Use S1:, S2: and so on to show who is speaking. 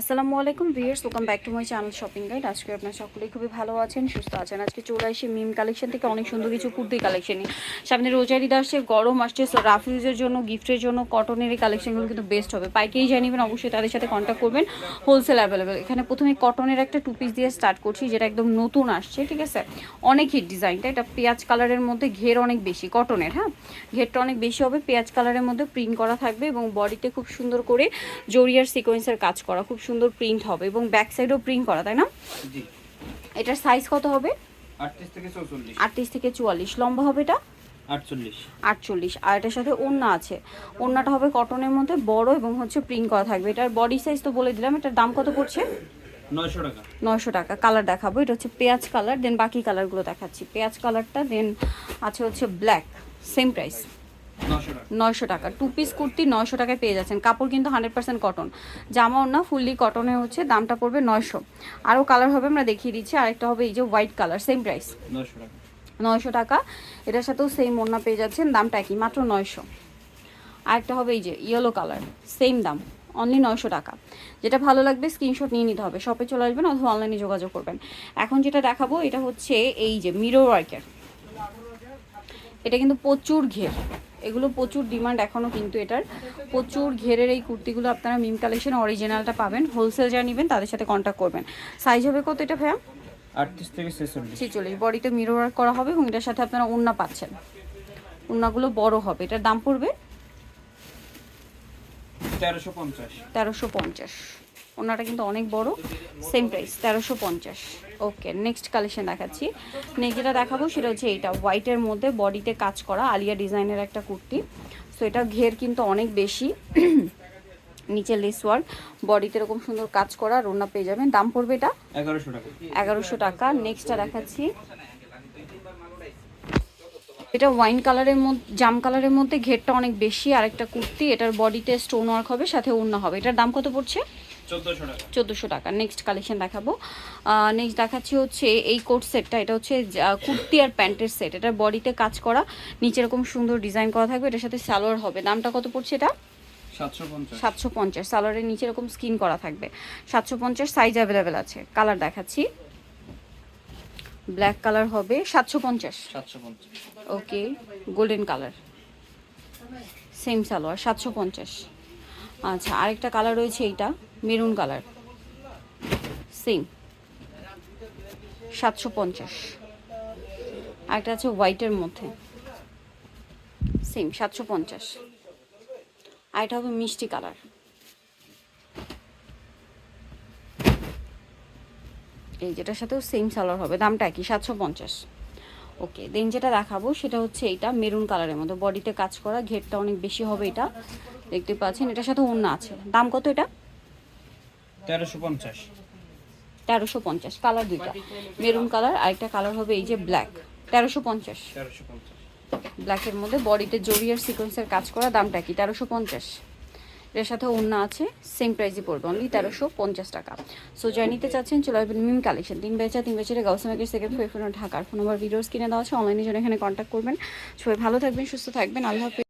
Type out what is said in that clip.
S1: আসসালামু আলাইকুম viewers welcome back to my channel shopping guide আজকে আপনার সকলেই খুবই ভালো আছেন, সুস্থ আছেন। আজকে চলে আসি মিম কালেকশন থেকে, অনেক সুন্দর কিছু কুর্তি কালেকশন সামনে রোজারিদ আসছে, গরম আসছে রাফিউজের জন্য গিফটের জন্য কটনের এই কালেকশনগুলো কিন্তু বেস্ট হবে। পাইকারি জানিবেন অবশ্যই তাদের সাথে কন্ট্যাক্ট করবেন হোলসেল অ্যাভেলেবেল এখানে প্রথমে কটনের একটা টু পিস দিয়ে স্টার্ট করছি, যেটা একদম নতুন আসছে, ঠিক আছে? অনেক হিট ডিজাইনটা এটা পেঁয়াজ কালারের মধ্যে ঘের অনেক বেশি কটনের হ্যাঁ? ঘেরটা অনেক বেশি হবে, পেঁয়াজ কালারের মধ্যে প্রিন্ট করা থাকবে এবং বডিতে খুব সুন্দর করে জরিয়ার সিকোয়েন্সের কাজ করা, খুব সুন্দর প্রিন্ট হবে এবং ব্যাক সাইডেও প্রিন্ট করা তাই না?
S2: জি।
S1: এটার সাইজ কত হবে?
S2: আটত্রিশ থেকে
S1: চুয়াল্লিশ। লম্বা হবে এটা?
S2: আটচল্লিশ।
S1: আর এটার সাথে ওড়না আছে। ওড়নাটা হবে কটনের মধ্যে বড় এবং হচ্ছে প্রিন্ট করা থাকবে। এটার বডি সাইজ তো বলে দিলাম এটার দাম কত পড়ছে?
S2: নয়শো টাকা।
S1: কালার দেখাবো। এটা হচ্ছে পেঁয়াজ কালার দেন বাকি কালারগুলো দেখাচ্ছি। পেঁয়াজ কালারটা দেন আছে হচ্ছে ব্ল্যাক সেম প্রাইস
S2: নয়শো টাকা।
S1: টু পিস কুর্তি নয়শো টাকায় পেয়ে যাচ্ছেন। কাপড় কিন্তু হান্ড্রেড পার্সেন্ট কটন জামাও না ফুললি কটনে হচ্ছে দামটা পড়বে নয়শো। আরও কালার হবে আমরা দেখিয়ে দিচ্ছি। আরেকটা হবে এই যে হোয়াইট কালার সেম প্রাইস
S2: নয়শো টাকা।
S1: এটার সাথেও সেম ওড়না পেয়ে যাচ্ছেন দামটা একই মাত্র নয়শো। আরেকটা হবে এই যে ইয়েলো কালার সেম দাম অনলি নয়শো টাকা। যেটা ভালো লাগবে স্ক্রিনশট নিয়ে নিতে হবে। শপে চলে আসবেন অথবা অনলাইনে যোগাযোগ করবেন। এখন যেটা দেখাবো এটা হচ্ছে এই যে মিরো ওয়ার্কের এটা কিন্তু প্রচুর ঘের। এগুলো প্রচুর ডিমান্ড এখনও কিন্তু এটার। প্রচুর ঘেরের এই কুর্তিগুলো আপনারা মিম কালেকশন অরিজিনালটা পাবেন। হোলসেল যারা নেবেন তাদের সাথে কন্ট্যাক্ট করবেন। সাইজ হবে কত এটা ভাইয়া?
S2: আটত্রিশ থেকে ছেচল্লিশ।
S1: ছেচল্লিশ। বডিতে মিরর ওয়ার্ক করা হবে এবং এটার সাথে আপনারা ওড়না পাচ্ছেন। ওড়নাগুলো বড় হবে। এটার দাম পড়বে?
S2: তেরোশো পঞ্চাশ।
S1: তেরোশো পঞ্চাশ। ওড়নাটা কিন্তু অনেক বড় সেম প্রাইস তেরোশো পঞ্চাশ। ওকে নেক্সট কালেকশন দেখাচ্ছি। নেক্সট যেটা দেখাবো সেটা হচ্ছে এইটা হোয়াইটের মধ্যে বডিতে কাজ করা আলিয়া ডিজাইনের একটা কুর্তি। সো এটা ঘের কিন্তু অনেক বেশি। নিচে লেস ওয়ার্ক বডিতে এরকম সুন্দর কাজ করা আর ওড়না পেয়ে যাবেন। দাম পড়বে এটা?
S2: এগারোশো টাকা।
S1: এগারোশো টাকা। নেক্সটটা দেখাচ্ছি। এটা ওয়াইন কালারের মধ্যে জাম কালারের মধ্যে ঘেরটা অনেক বেশি। আর একটা কুর্তি এটার বডিতে স্টোন ওয়ার্ক হবে সাথে ওড়না হবে। এটার দাম কত পড়ছে?
S2: চোদ্দোশো টাকা।
S1: নেক্সট কালেকশন দেখাবো। নেক্সট দেখাচ্ছি হচ্ছে এই কোট সেটটা এটা হচ্ছে কুর্তি আর প্যান্টের সেট এটার বডিতে কাজ করা। নিচে এরকম সুন্দর ডিজাইন করা থাকবে। এটার সাথে সালোয়ার হবে। দামটা কত পড়ছে এটা?
S2: সাতশো পঞ্চাশ।
S1: সালোয়ারের নিচে এরকম স্কিন করা থাকবে। সাতশো পঞ্চাশ সাইজ অ্যাভেলেবেল আছে। কালার দেখাচ্ছি। ব্ল্যাক কালার হবে। সাতশো পঞ্চাশ। Okay golden colour same salwar. সাতশো পঞ্চাশ। আচ্ছা আরেকটা কালার রয়েছে এইটা মেরুন কালার সেম সাতশো পঞ্চাশ। আরেকটা আছে হোয়াইটের মধ্যে। সেম সাতশো পঞ্চাশ। আরেকটা হবে মিষ্টি কালার এই যেটার সাথেও সেম সালোয়ার হবে, দামটা কি সাতশো পঞ্চাশ। ওকে দেন যেটা দেখাবো সেটা হচ্ছে এইটা মেরুন কালারের মধ্যে। বডিতে কাজ করা, ঘেরটা অনেক বেশি হবে এটা। দেখতে পাচ্ছেন এটার সাথে ওড়না আছে। দাম কত এটা?
S2: তেরোশো পঞ্চাশ।
S1: তেরোশো পঞ্চাশ কালার দুইটা। মেরুন কালার আরেকটা কালার হবে এই যে ব্ল্যাক। তেরোশো পঞ্চাশ। ব্ল্যাকের মধ্যে বডিতে জরিয়ার সিকোয়েন্সের কাজ করা দামটা কি? তেরোশো পঞ্চাশ। এর সাথে ওড়না আছে সেম প্রাইসই পড়বে অনলি তেরোশো পঞ্চাশ টাকা। সো যাই নিতে চাচ্ছেন চলে আসবেন মিম কালেকশন তিন বেচা তিন বেচারে গাউসমাকের সেকেন্ড ফেফোন ঢাকার ফোন নাম্বার ভিডিওস কিনে দেওয়া আছে। অনলাইনে জন্য এখানে কন্ট্যাক্ট করবেন। সবাই ভালো থাকবেন সুস্থ থাকবেন। আল্লাহ